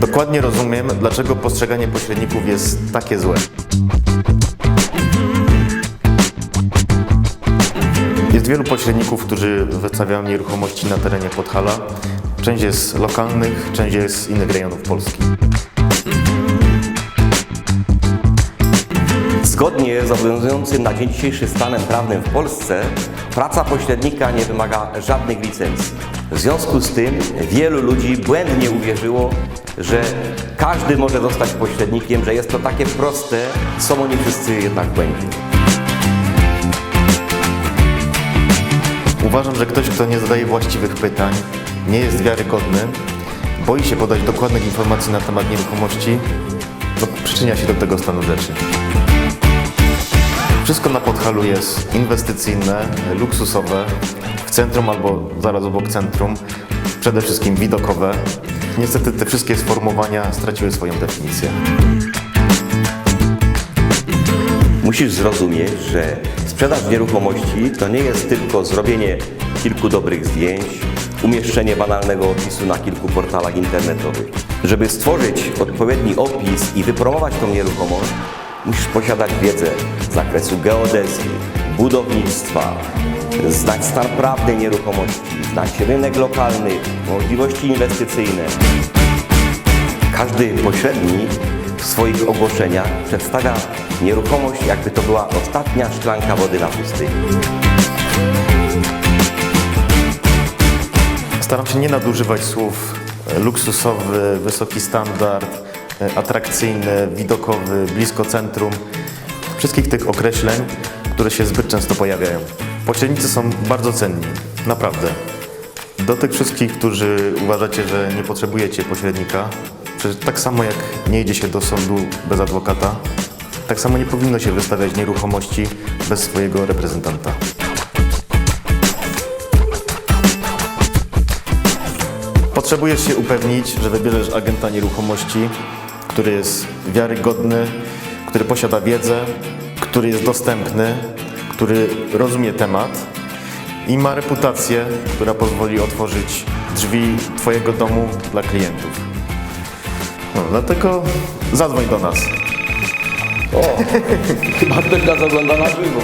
Dokładnie rozumiem, dlaczego postrzeganie pośredników jest takie złe. Jest wielu pośredników, którzy wystawiają nieruchomości na terenie Podhala. Część jest lokalnych, część jest z innych rejonów Polski. Zgodnie z obowiązującym na dzień dzisiejszy stanem prawnym w Polsce, praca pośrednika nie wymaga żadnych licencji. W związku z tym wielu ludzi błędnie uwierzyło, że każdy może zostać pośrednikiem, że jest to takie proste, są oni wszyscy jednak błędni. Uważam, że ktoś, kto nie zadaje właściwych pytań, nie jest wiarygodny, boi się podać dokładnych informacji na temat nieruchomości, no, przyczynia się do tego stanu rzeczy. Wszystko na Podhalu jest inwestycyjne, luksusowe, w centrum albo zaraz obok centrum, przede wszystkim widokowe. Niestety te wszystkie sformułowania straciły swoją definicję. Musisz zrozumieć, że sprzedaż nieruchomości to nie jest tylko zrobienie kilku dobrych zdjęć, umieszczenie banalnego opisu na kilku portalach internetowych. Żeby stworzyć odpowiedni opis i wypromować tą nieruchomość, musisz posiadać wiedzę z zakresu geodezji, budownictwa, znać stan prawny nieruchomości, znać rynek lokalny, możliwości inwestycyjne. Każdy pośrednik w swoich ogłoszeniach przedstawia nieruchomość, jakby to była ostatnia szklanka wody na pustyni. Staram się nie nadużywać słów e, luksusowy, wysoki standard, e, atrakcyjny, widokowy, blisko centrum. Wszystkich tych określeń, które się zbyt często pojawiają. Pośrednicy są bardzo cenni, naprawdę. Do tych wszystkich, którzy uważacie, że nie potrzebujecie pośrednika, przecież tak samo jak nie idzie się do sądu bez adwokata, tak samo nie powinno się wystawiać nieruchomości bez swojego reprezentanta. Potrzebujesz się upewnić, że wybierzesz agenta nieruchomości, który jest wiarygodny, który posiada wiedzę, który jest dostępny, który rozumie temat i ma reputację, która pozwoli otworzyć drzwi Twojego domu dla klientów. No, dlatego zadzwoń do nas. Chyba ktoś nas ogląda na żywo.